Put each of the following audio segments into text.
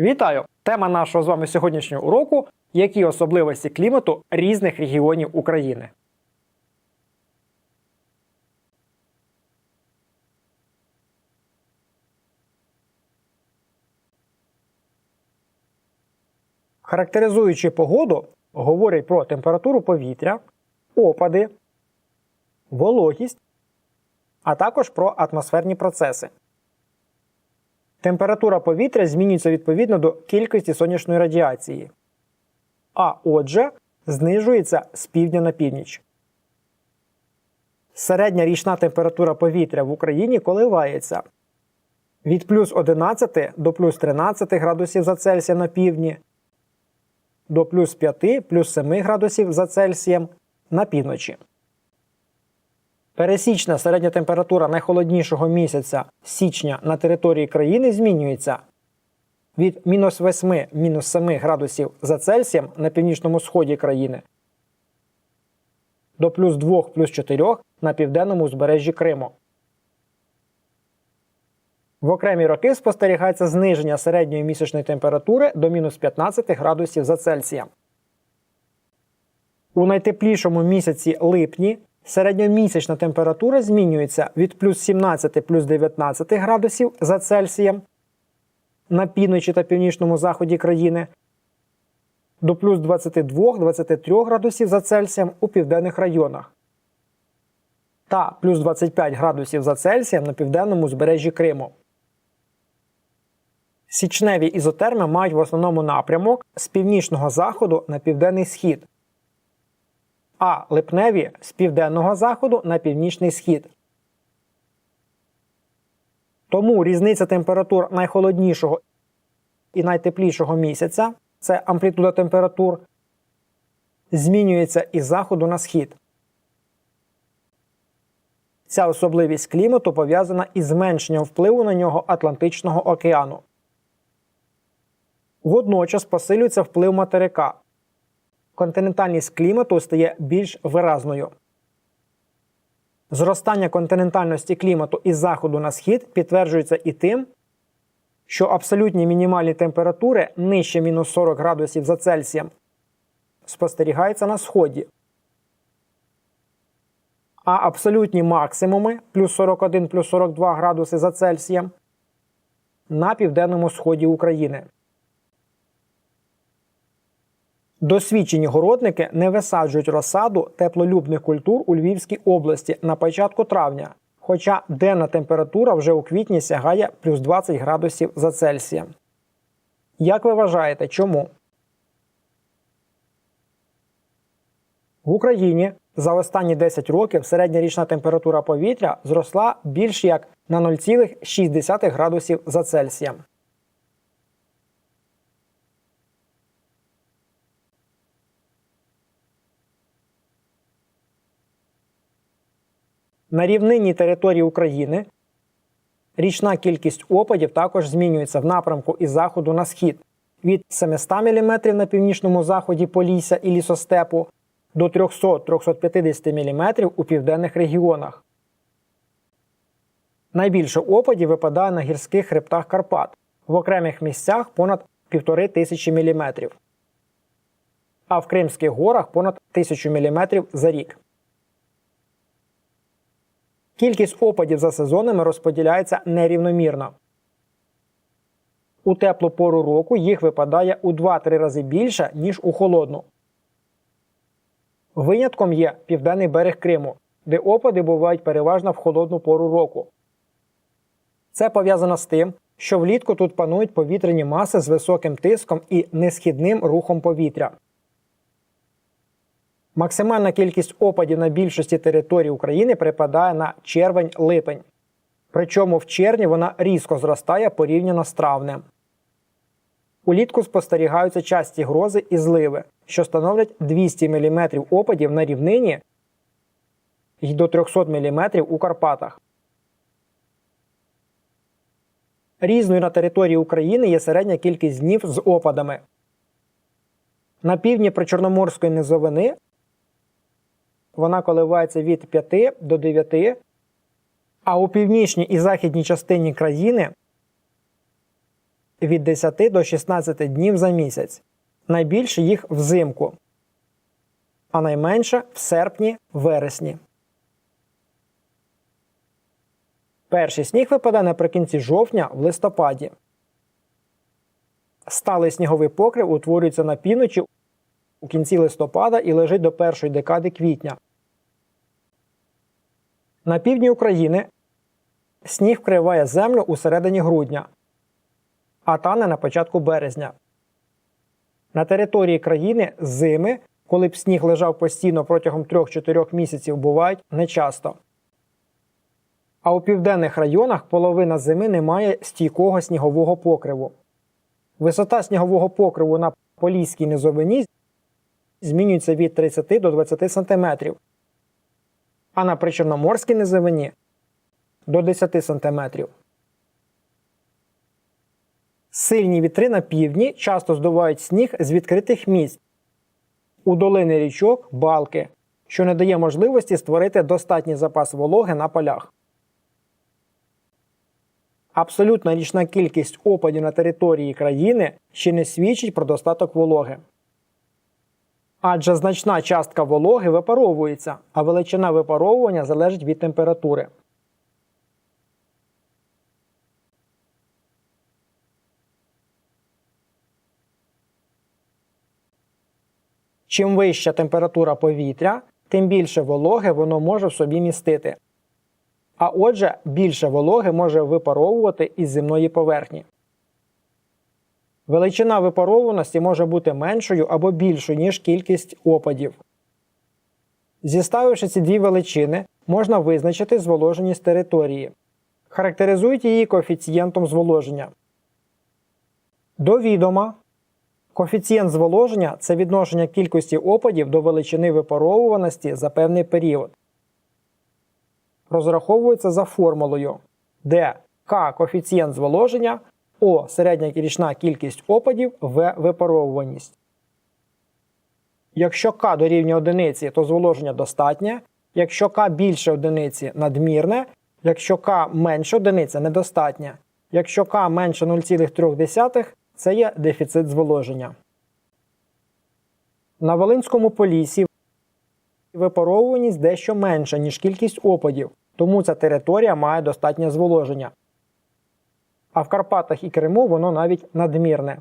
Вітаю! Тема нашого з вами сьогоднішнього уроку які особливості клімату різних регіонів України. Характеризуючи погоду, говорять про температуру повітря, опади, вологість, а також про атмосферні процеси. Температура повітря змінюється відповідно до кількості сонячної радіації, а отже, знижується з півдня на північ. Середня річна температура повітря в Україні коливається від плюс 11 до плюс 13 градусів за Цельсієм на півдні до плюс 5 плюс 7 градусів за Цельсієм на півночі. Пересічна середня температура найхолоднішого місяця січня на території країни змінюється від мінус 8 мінус 7 градусів за Цельсієм на північному сході країни до плюс 2 плюс 4 на південному узбережжі Криму. В окремі роки спостерігається зниження середньої місячної температури до мінус 15 градусів за Цельсієм. У найтеплішому місяці липні середньомісячна температура змінюється від плюс 17 плюс 19 градусів за Цельсієм на півночі та північному заході країни до плюс 22-23 градусів за Цельсієм у південних районах та плюс 25 градусів за Цельсієм на південному узбережжі Криму. Січневі ізотерми мають в основному напрямок з північного заходу на південний схід, а липневі з південного заходу на північний схід. Тому різниця температур найхолоднішого і найтеплішого місяця це амплітуда температур, змінюється із заходу на схід. Ця особливість клімату пов'язана із зменшенням впливу на нього Атлантичного океану. Водночас посилюється вплив материка. Континентальність клімату стає більш виразною. Зростання континентальності клімату із заходу на схід підтверджується і тим, що абсолютні мінімальні температури нижче мінус 40 градусів за Цельсієм спостерігаються на сході. А абсолютні максимуми плюс 41 плюс 42 градуси за Цельсієм на південному сході України. Досвідчені городники не висаджують розсаду теплолюбних культур у Львівській області на початку травня, хоча денна температура вже у квітні сягає плюс 20 градусів за Цельсієм. Як ви вважаєте, чому? В Україні за останні 10 років середня річна температура повітря зросла більш як на 0,6 градусів за Цельсієм. На рівнинній території України річна кількість опадів також змінюється в напрямку із заходу на схід від 700 мм на північному заході Полісся і лісостепу до 300-350 мм у південних регіонах. Найбільше опадів випадає на гірських хребтах Карпат в окремих місцях понад 1500 мм, а в Кримських горах понад 1000 мм за рік. Кількість опадів за сезонами розподіляється нерівномірно. У теплу пору року їх випадає у 2-3 рази більше, ніж у холодну. Винятком є південний берег Криму, де опади бувають переважно в холодну пору року. Це пов'язано з тим, що влітку тут панують повітряні маси з високим тиском і несхідним рухом повітря. Максимальна кількість опадів на більшості територій України припадає на червень-липень. Причому в червні вона різко зростає порівняно з травнем. Улітку спостерігаються часті грози і зливи, що становлять 200 мм опадів на рівнині і до 300 мм у Карпатах. Різною на території України є середня кількість днів з опадами. На півдні причорноморської низовини вона коливається від 5 до 9, а у північній і західній частині країни від 10 до 16 днів за місяць. Найбільше їх взимку, а найменше в серпні-вересні. Перший сніг випадає наприкінці жовтня в листопаді. Сталий сніговий покрив утворюється на півночі у кінці листопада і лежить до першої декади квітня. На півдні України сніг вкриває землю у середині грудня, а тане на початку березня. На території країни зими, коли б сніг лежав постійно протягом 3-4 місяців, бувають нечасто. А у південних районах половина зими не має стійкого снігового покриву. Висота снігового покриву на Поліській низовині змінюється від 30 до 20 см, а на Причорноморській низовині до 10 см. Сильні вітри на півдні часто здувають сніг з відкритих місць у долини річок, балки, що не дає можливості створити достатній запас вологи на полях. Абсолютна річна кількість опадів на території країни ще не свідчить про достаток вологи. Адже значна частка вологи випаровується, а величина випаровування залежить від температури. Чим вища температура повітря, тим більше вологи воно може в собі містити. А отже, більше вологи може випаровувати із земної поверхні. Величина випарованості може бути меншою або більшою, ніж кількість опадів. Зіставивши ці дві величини, можна визначити зволоженість території. Характеризують її коефіцієнтом зволоження. До відома. Коефіцієнт зволоження це відношення кількості опадів до величини випаровуваності за певний період. Розраховується за формулою, де К коефіцієнт зволоження, О середня річна кількість опадів, В випаровуваність. Якщо К дорівнює одиниці, то зволоження достатнє. Якщо К більше одиниці надмірне, якщо К менше одиниця недостатнє. Якщо К менше 0,3 це є дефіцит зволоження. На Волинському полісі випаровуваність дещо менша, ніж кількість опадів, тому ця територія має достатнє зволоження. А в Карпатах і Криму воно навіть надмірне.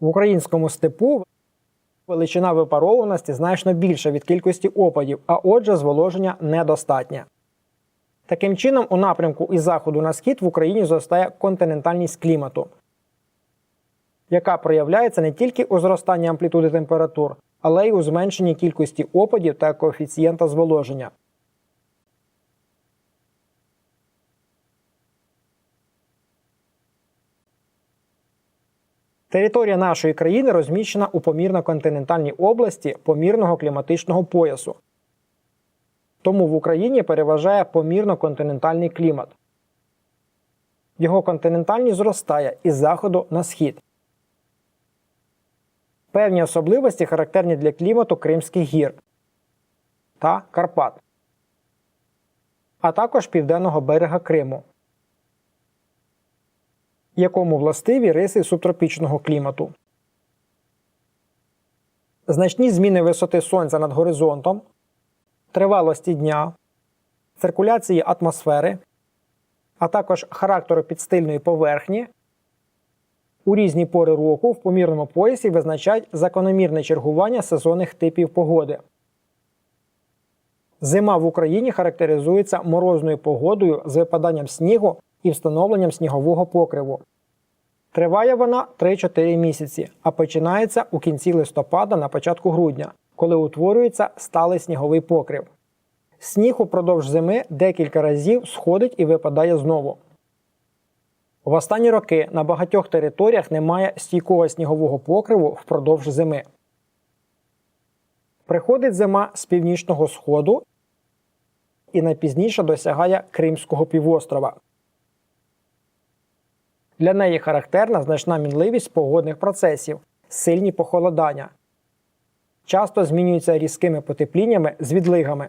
В українському степу величина випарованості значно більша від кількості опадів, а отже, зволоження недостатнє. Таким чином, у напрямку із заходу на схід в Україні зростає континентальність клімату, яка проявляється не тільки у зростанні амплітуди температур, але й у зменшенні кількості опадів та коефіцієнта зволоження. Територія нашої країни розміщена у помірно-континентальній області помірного кліматичного поясу. Тому в Україні переважає помірно-континентальний клімат. Його континентальність зростає із заходу на схід. Певні особливості характерні для клімату Кримських гір та Карпат, а також південного берега Криму, якому властиві риси субтропічного клімату. Значні зміни висоти сонця над горизонтом, тривалості дня, циркуляції атмосфери, а також характеру підстильної поверхні у різні пори року в помірному поясі визначають закономірне чергування сезонних типів погоди. Зима в Україні характеризується морозною погодою з випаданням снігу і встановленням снігового покриву. Триває вона 3-4 місяці, а починається у кінці листопада на початку грудня, коли утворюється сталий сніговий покрив. Сніг упродовж зими декілька разів сходить і випадає знову. В останні роки на багатьох територіях немає стійкого снігового покриву впродовж зими. Приходить зима з північного сходу і найпізніше досягає Кримського півострова. Для неї характерна значна мінливість погодних процесів, сильні похолодання. Часто змінюються різкими потепліннями з відлигами.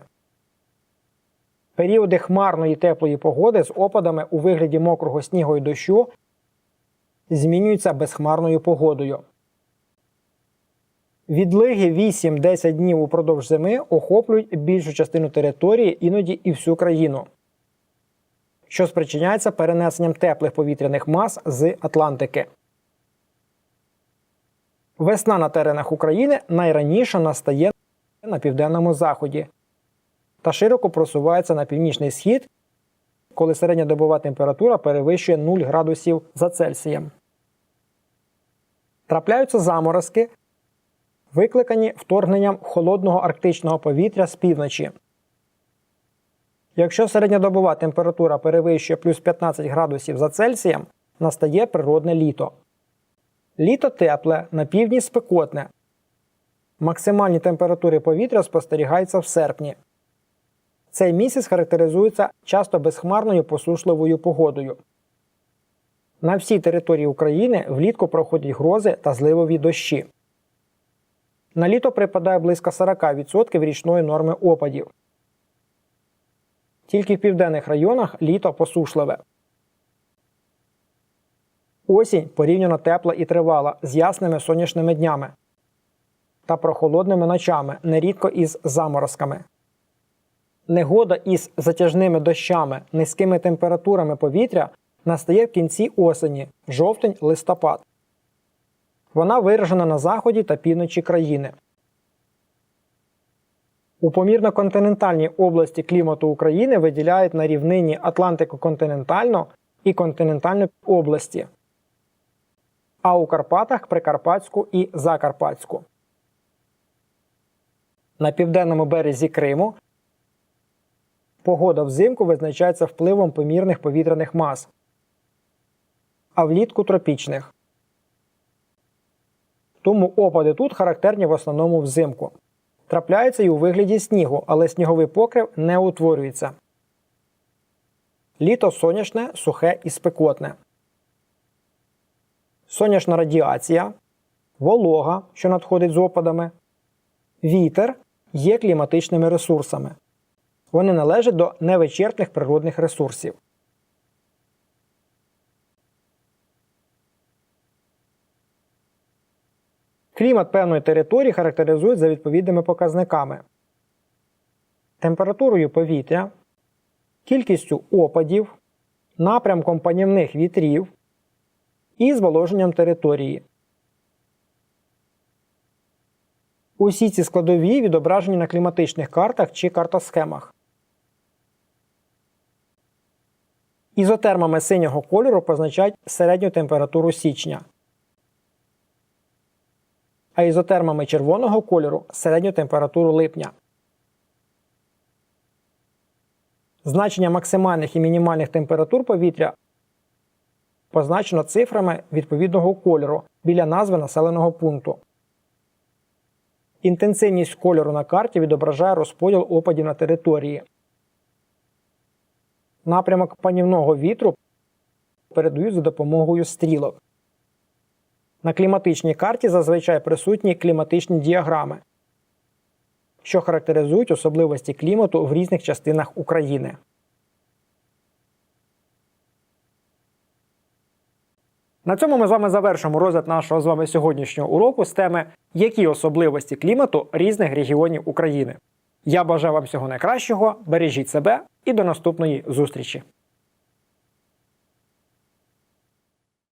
Періоди хмарної теплої погоди з опадами у вигляді мокрого снігу і дощу змінюються безхмарною погодою. Відлиги 8-10 днів упродовж зими охоплюють більшу частину території, іноді і всю країну, що спричиняється перенесенням теплих повітряних мас з Атлантики. Весна на теренах України найраніше настає на південному заході та широко просувається на північний схід, коли середньодобова температура перевищує 0 градусів за Цельсієм. Трапляються заморозки, викликані вторгненням холодного арктичного повітря з півночі. Якщо середньодобова температура перевищує плюс 15 градусів за Цельсієм, настає природне літо. Літо тепле, на півдні спекотне. Максимальні температури повітря спостерігаються в серпні. Цей місяць характеризується часто безхмарною посушливою погодою. На всій території України влітку проходять грози та зливові дощі. На літо припадає близько 40% річної норми опадів. Тільки в південних районах літо посушливе. Осінь порівняно тепла і тривала з ясними сонячними днями та прохолодними ночами, нерідко із заморозками. Негода із затяжними дощами, низькими температурами повітря настає в кінці осені, жовтень-листопад. Вона виражена на заході та півночі країни. У помірно-континентальній області клімату України виділяють на рівнині Атлантико-континентальну і континентальну області, а у Карпатах Прикарпатську і Закарпатську. На південному березі Криму погода взимку визначається впливом помірних повітряних мас, а влітку тропічних. Тому опади тут характерні в основному взимку. Трапляються і у вигляді снігу, але сніговий покрив не утворюється. Літо сонячне, сухе і спекотне. Сонячна радіація, волога, що надходить з опадами, вітер є кліматичними ресурсами. Вони належать до невичерпних природних ресурсів. Клімат певної території характеризують за відповідними показниками: температурою повітря, кількістю опадів, напрямком панівних вітрів і зволоженням території. Усі ці складові відображені на кліматичних картах чи картосхемах. Ізотермами синього кольору позначають середню температуру січня, а ізотермами червоного кольору середню температуру липня. Значення максимальних і мінімальних температур повітря позначено цифрами відповідного кольору біля назви населеного пункту. Інтенсивність кольору на карті відображає розподіл опадів на території. Напрямок панівного вітру передають за допомогою стрілок. На кліматичній карті зазвичай присутні кліматичні діаграми, що характеризують особливості клімату в різних частинах України. На цьому ми з вами завершимо розгляд нашого з вами сьогоднішнього уроку з теми які особливості клімату різних регіонів України. Я бажаю вам всього найкращого, бережіть себе і до наступної зустрічі!